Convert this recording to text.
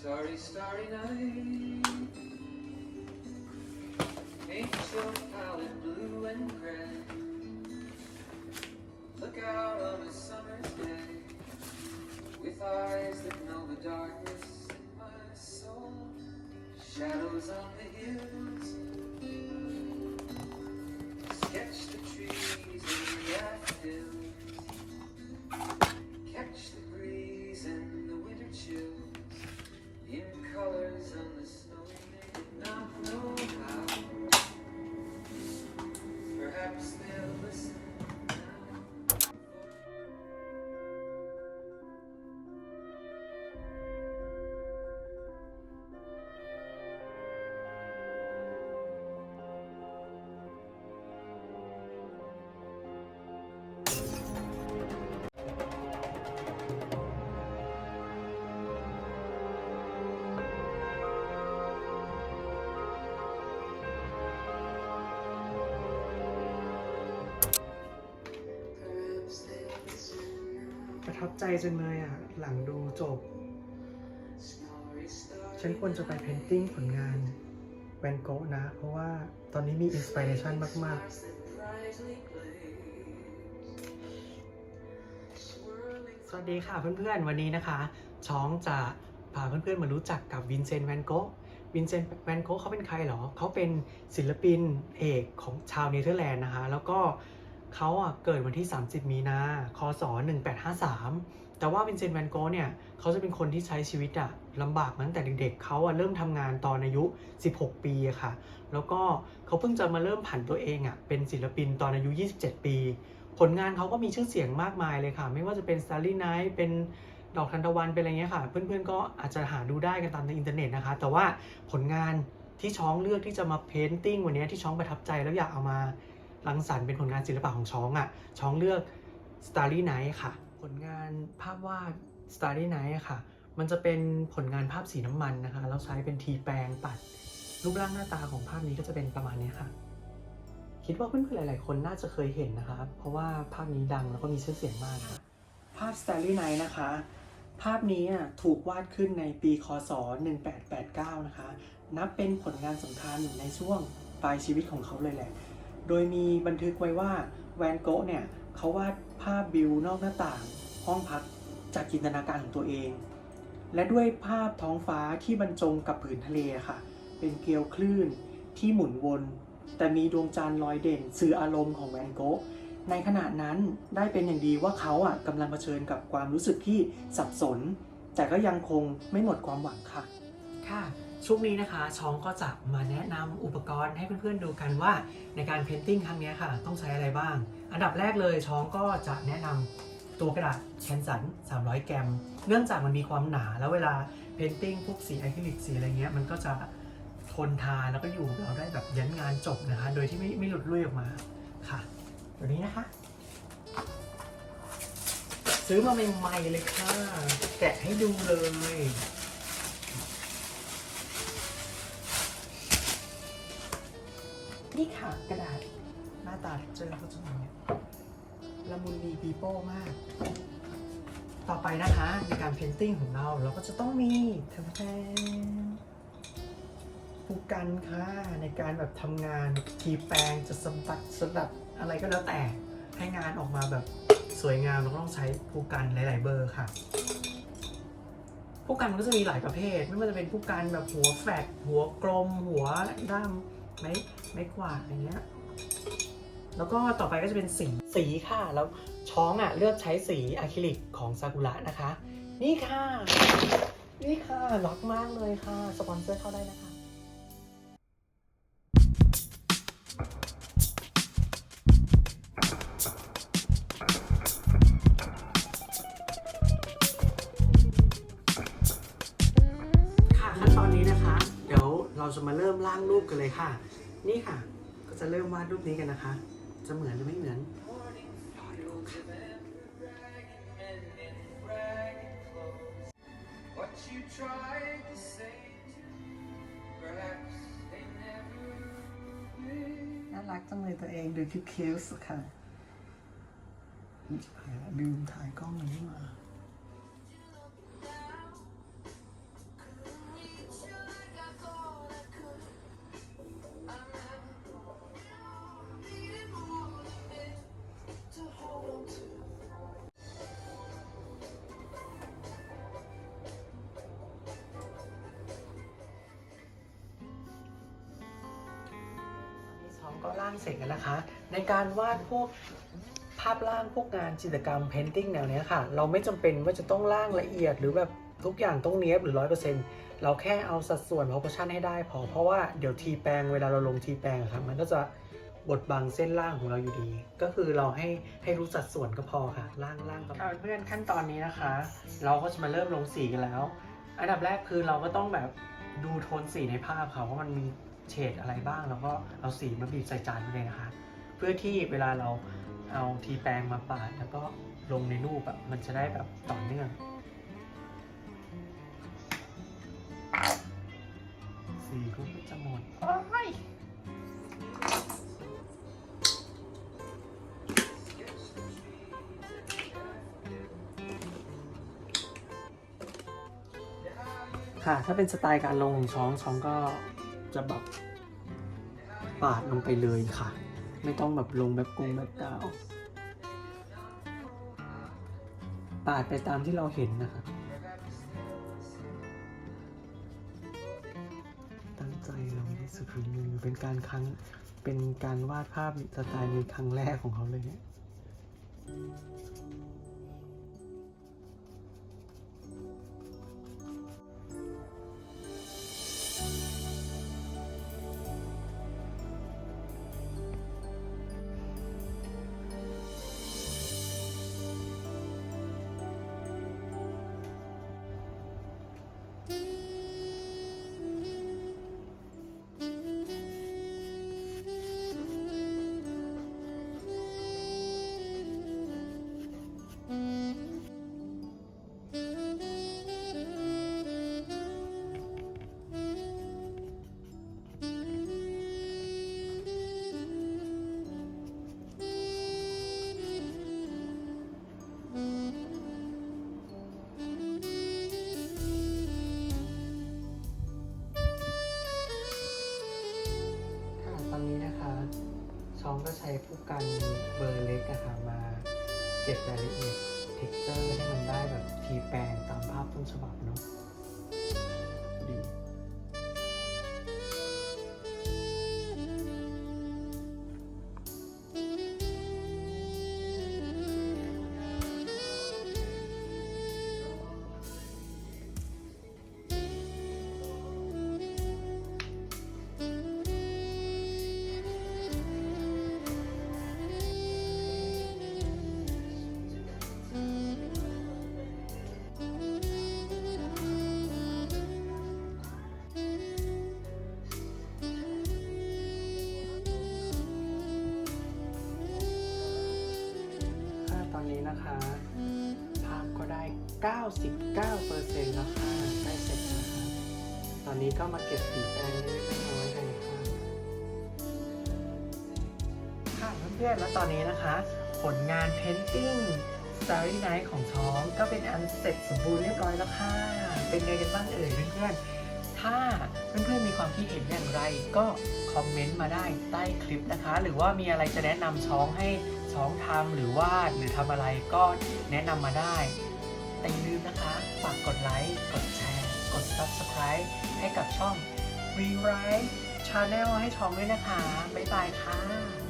Starry, starry night. Paint your palette blue and gray. Look out on a summer's day with eyes that know the darkness in my soul. Shadows on the hills. ทับใจจังเลยอะ หลังดูจบ ฉันควรจะไปเพนติ้งผลงานแวนโกะนะ เพราะว่าตอนนี้มีอินสปิเรชันมาก ๆ สวัสดีค่ะเพื่อน ๆ วันนี้นะคะ ช้องจะพาเพื่อน ๆ มารู้จักกับวินเซนต์แวนโกะวินเซนต์แวนโกะเขาเป็นใครเหรอ เขาเป็นศิลปินเอกของชาวเนเธอร์แลนด์นะคะ แล้วก็เเขาอะเกิดวันที่ 30 มีนา คศ 1853 แต่ว่าวินเซนต์แวนโกเนี่ยเขาจะเป็นคนที่ใช้ชีวิตอะลำบากมาตั้งแต่เด็กๆเขาอะเริ่มทำงานตอนอายุ 16 ปีอะค่ะ แล้วก็เขาเพิ่งจะมาเริ่มผันตัวเองอะเป็นศิลปินตอนอายุ 27 ปี ผลงานเขาก็มีชื่อเสียงมากมายเลยค่ะ ไม่ว่าจะเป็น Starry Night เป็นดอกทันตะวันเป็นอะไรเงี้ยค่ะ เพื่อนๆก็อาจจะหาดูได้กันตามในอินเทอร์เน็ตนะคะ แต่ว่าผลงานที่ช้องเลือกที่จะมาเพนติ้งวันนี้ที่ช้องประทับใจแล้วอยากเอามา รังสรรค์เป็นผลงานศิลปะของช้องอะ่ะช้องเลือก Starry Night ค่ะ ผลงานภาพวาด Starry Night ค่ะ มันจะเป็นผลงานภาพสีน้ำมันนะคะแล้วใช้เป็นทีแปรงปัด รูปร่างหน้าตาของภาพนี้ก็จะเป็นประมาณนี้ค่ะ คิดว่าเพื่อนๆหลาย ๆ คนน่าจะเคยเห็นนะคะ เพราะว่าภาพนี้ดังแล้วก็มีชื่อเสียงมากค่ะ ภาพ Starry Night นะคะ ภาพนี้อะถูกวาดขึ้นในปีคศ 1889 นะคะ นับเป็นผลงานสำคัญในช่วงปลายชีวิตของเขาเลยแหละ โดยมีบันทึกไว้ว่าแวนโกะเนี่ยเขาวาดภาพวิวนอกหน้าต่าง ห้องพักจากจินตนาการของตัวเอง และด้วยภาพท้องฟ้าที่บรรจงกับผืนทะเลค่ะ เป็นเกลียวคลื่นที่หมุนวน แต่มีดวงจันทร์ลอยเด่นสื่ออารมณ์ของแวนโกะในขณะนั้นได้เป็นอย่างดีว่าเขาอะกำลังเผชิญกับความรู้สึกที่สับสน แต่ก็ยังคงไม่หมดความหวังค่ะ ค่ะ ช่วงนี้นะคะช้องก็จะมาแนะนำอุปกรณ์ให้เพื่อนๆดูกันว่าในการเพนติ้งครั้งนี้ค่ะต้องใช้อะไรบ้าง อันดับแรกเลยช้องก็จะแนะนำตัวกระดาษแคนสัน 300 แกรม เนื่องจากมันมีความหนาแล้วเวลาเพนติ้งพวกสีอะคริลิกสีอะไรเงี้ยมันก็จะทนทานแล้วก็อยู่เราได้แบบยันงานจบนะคะ โดยที่ไม่ไม่หลุดลุ่ยออกมาค่ะ ตัวนี้นะคะ ซื้อมาใหม่ๆเลยค่ะ แกะให้ดูเลย กระดาษหน้าตาเจอเขาจะเป็นอย่างเงี้ยละมุนดีปีโป้มาก ต่อไปนะคะในการเพนติ้งของเราเราก็จะต้องมีแทนแทนผู้กันค่ะในการแบบทำงานทีแปรงจะสะบัดสลับอะไรก็แล้วแต่ให้งานออกมาแบบสวยงามเราก็ต้องใช้ผู้กันหลาย ๆ เบอร์ค่ะผู้กันก็จะมีหลายประเภท ไม่ว่าจะเป็นผู้กันแบบหัวแฟลตหัวกลม หัวด้าม ไม้ไม้กวาดอะไรเงี้ยแล้วก็ต่อไปก็จะเป็นสีสีค่ะแล้วช้องอะเลือกใช้สีอะคริลิกของซากุระนะคะ นี่ค่ะ นี่ค่ะล็อกมากเลยค่ะ สปอนเซอร์เข้าได้นะคะค่ะขั้นตอนนี้นะคะเดี๋ยวเราจะมาเริ่มร่างรูปกันเลยค่ะ นี่ค่ะ ก็จะเริ่มวาดรูปนี้กันนะคะ จะเหมือนหรือไม่เหมือนรอดูค่ะน่ารักจังเลยตัวเองดูคิ้วๆค่ะลืมถ่ายกล้องนี้มา ก็ร่างเสร็จแล้วนะคะ ในการวาดพวกภาพร่างพวกงานจิตรกรรมเพนติ้งแนวเนี้ยค่ะ เราไม่จำเป็นว่าจะต้องร่างละเอียดหรือแบบทุกอย่างต้องเนี้ยบหรือร้อยเปอร์เซ็นต์เราแค่เอาสัดส่วน proportion ให้ได้พอ เพราะว่าเดี๋ยวทีแปลงเวลาเราลงทีแปลงครับมันก็จะบดบังเส้นล่างของเราอยู่ดี ก็คือเราให้ให้รู้สัดส่วนก็พอค่ะ ล่างล่างก็พอเพื่อนขั้นตอนนี้นะคะ เราก็จะมาเริ่มลงสีกันแล้ว อันดับแรกคือเราก็ต้องแบบดูโทนสีในภาพค่ะว่ามันมี เฉดอะไรบ้างแล้วก็เอาสีมาบีบใส่จานไปเลยนะคะ เพื่อที่เวลาเราเอาทีแปรงมาปาดแล้วก็ลงในรูปแบบมันจะได้แบบต่อเนื่อง สีก็จะหมด โอ้ยค่ะ ถ้าเป็นสไตล์การลงของช้องช้องก็ จะแบบปาดลงไปเลยค่ะ ไม่ต้องแบบลงแบบกงแบบกาวปาดไปตามที่เราเห็นนะคะตั้งใจลงที่สุดฝีมือเป็นการครั้งเป็นการวาดภาพสไตล์นี้ครั้งแรกของเขาเลยเนี่ย ช้องก็ใช้ผู้กันเบอร์เล็กนะคะมาเก็บรายละเอียดเท็กเจอร์ให้มันได้แบบทีแปลงตามภาพต้นฉบับเนาะดี อนนี้นะคะ ภาพก็ได้ 99%แล้วค่ะใกล้เสร็จแล้วค่ะตอนนี้ก็มาเก็บสีแปรงเล็กน้อยๆกันค่ะค่ะเพื่อนๆแล้วตอนนี้นะคะ ผลงาน Painting Starry Night ของช้องก็เป็นอันเสร็จสมบูรณ์เรียบร้อยแล้วค่ะ เป็นไงกันบ้างเอ่ยเพื่อนๆ ถ้าเพื่อนๆมีความคิดเห็นอย่างไรก็คอมเมนต์มาได้ใต้คลิปนะคะ หรือว่ามีอะไรจะแนะนำช้องให้ ซ้องทำหรือวาดหรือทำอะไรก็แนะนำมาได้ แต่อย่าลืมนะคะ ฝากกดไลค์ กดแชร์ กด Subscribe ให้กับช่อง Rewrite Channel ให้ชองด้วยนะคะ บ๊ายบายค่ะ